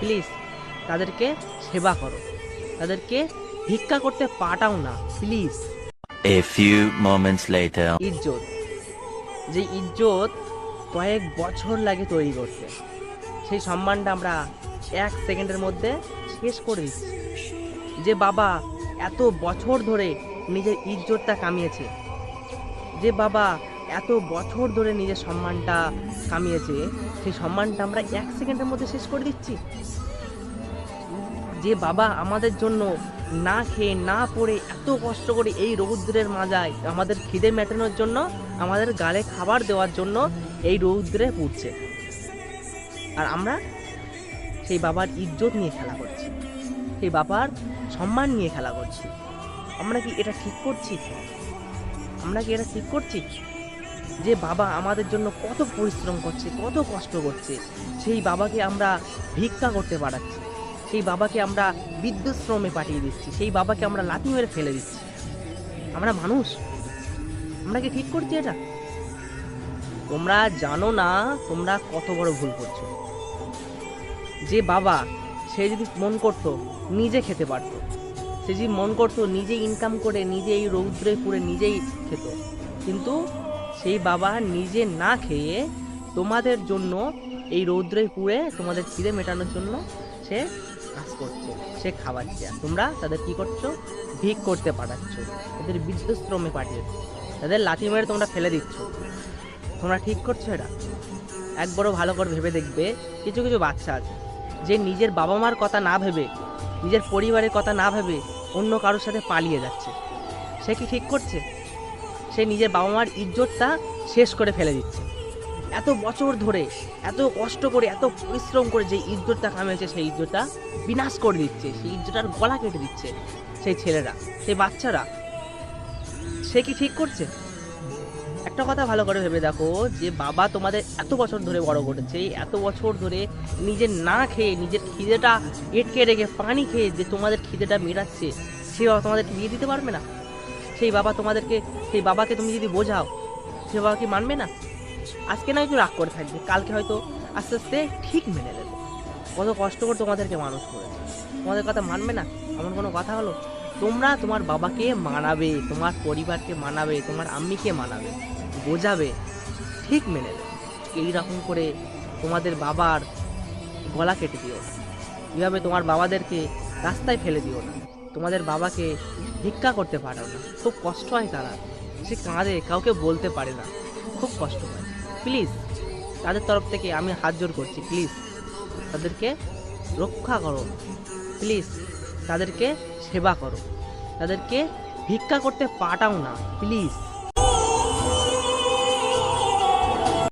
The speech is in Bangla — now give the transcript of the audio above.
প্লিজ তাদেরকে সেবা করো। তাদেরকে ভিক্ষা করতে পাঠাও না please. A few moments later. ইজ্জত। যে ইজ্জত কয়েক বছর লাগে তৈরি করতে। সেই সম্মানটা আমরা এক সেকেন্ডের মধ্যে শেষ করে দিচ্ছি। যে বাবা এত বছর ধরে নিজের ইজ্জতটা কামিয়েছে। যে বাবা এত বছর ধরে নিজের সম্মানটা কামিয়েছে, সেই সম্মানটা আমরা এক সেকেন্ডের মধ্যে শেষ করে দিচ্ছি। যে বাবা আমাদের জন্য না খেয়ে না পড়ে এত কষ্ট করে এই রৌদ্রের মাজায় আমাদের খিদে মেটানোর জন্য, আমাদের গালে খাবার দেওয়ার জন্য এই রৌদ্রে পুড়ছে। আর আমরা সেই বাবার ইজ্জত নিয়ে খেলা করছি। সেই বাবার সম্মান নিয়ে খেলা করছি। আমরা কি এটা ঠিক করছি? আমরা কি এটা ঠিক করছি? যে বাবা আমাদের জন্য কত পরিশ্রম করছে, কত কষ্ট করছে, সেই বাবাকে আমরা ভিক্ষা করতে পারাচ্ছি। সেই বাবাকে আমরা বিদ্যুৎ শ্রমে পাঠিয়ে দিচ্ছি, সেই বাবাকে আমরা লাথি মেরে ফেলে দিচ্ছি। আমরা মানুষ? আমরা কি ঠিক করছি এটা? তোমরা জানো না, তোমরা কত বড় ভুল করছ। যে বাবা, সে যদি মন করতো, নিজে খেতে পারতো। সে যদি মন করতো, নিজে ইনকাম করে নিজে এই রৌদ্রে পুড়ে নিজেই খেত। কিন্তু সেই বাবা নিজে না খেয়ে তোমাদের জন্য এই রৌদ্রে পুড়ে তোমাদের খিদে মেটানোর জন্য সে কাজ করছে, সে খাওয়াচ্ছে। আর তোমরা তাদের কি করছ? ভিক করতে পাঠাচ্ছ। তাদের বিদ্যুৎ শ্রমে পাঠিয়েছো তাদের লাথি মেরে তোমরা ফেলে দিচ্ছ। তোমরা ঠিক করছ এটা? একবারও ভালো করে ভেবে দেখবে, কিছু কিছু বাচ্চা আছে। যে নিজের বাবা মার কথা না ভেবে, নিজের পরিবারের কথা না ভেবে অন্য কারোর সাথে পালিয়ে যাচ্ছে। সে কি ঠিক করছে? সে নিজের বাবা মার ইজ্জতটা শেষ করে ফেলে দিচ্ছে। এত বছর ধরে, এত কষ্ট করে, এত পরিশ্রম করে যে ইজ্জতটা কামিয়েছে সেই ইজ্জতটা বিনাশ করে দিচ্ছে, সেই ইজ্জতটার গলা কেটে দিচ্ছে সেই ছেলেরা, সেই বাচ্চারা। সে কি ঠিক করছে? একটা কথা ভালো করে ভেবে দেখো, যে বাবা তোমাদের এত বছর ধরে বড় করেছে, এত বছর ধরে নিজের না খেয়ে, নিজের খিদেটা এটকে রেখে, পানি খেয়ে যে তোমাদের খিদেটা মেটাচ্ছে, সে বাবা তোমাদেরকে বিয়ে দিতে পারবে না? সেই বাবা তোমাদেরকে, সেই বাবাকে তুমি যদি বোঝাও সে বাবা কি মানবে না? আজকে না একটু রাগ করে থাকবে, কালকে হয়তো আস্তে আস্তে ঠিক মেনে নেবে। কত কষ্ট করে তোমাদেরকে মানুষ করেছে। তোমাদের কথা মানবে না? এমন কোনো কথা হলো? তোমরা তোমার বাবাকে মানাবে, তোমার পরিবারকে মানাবে, তোমার আম্মিকে মানাবে, বোঝাবে, ঠিক মেনে নেবে। এইরকম করে তোমাদের বাবার গলা কেটে দিও না। এভাবে তোমার বাবাদেরকে রাস্তায় ফেলে দিও না। তোমাদের বাবাকে ভিক্ষা করতে পারে না। খুব কষ্ট হয় তারা। সে কাঁদে, কাউকে বলতে পারে না। খুব কষ্ট হয়। প্লিজ, তাদের তরফ থেকে আমি হাত জোর করছি, প্লিজ। তাদেরকে রক্ষা করো। প্লিজ, তাদেরকে সেবা করো। তাদেরকে ভিক্ষা করতে পাঠাও না, প্লিজ।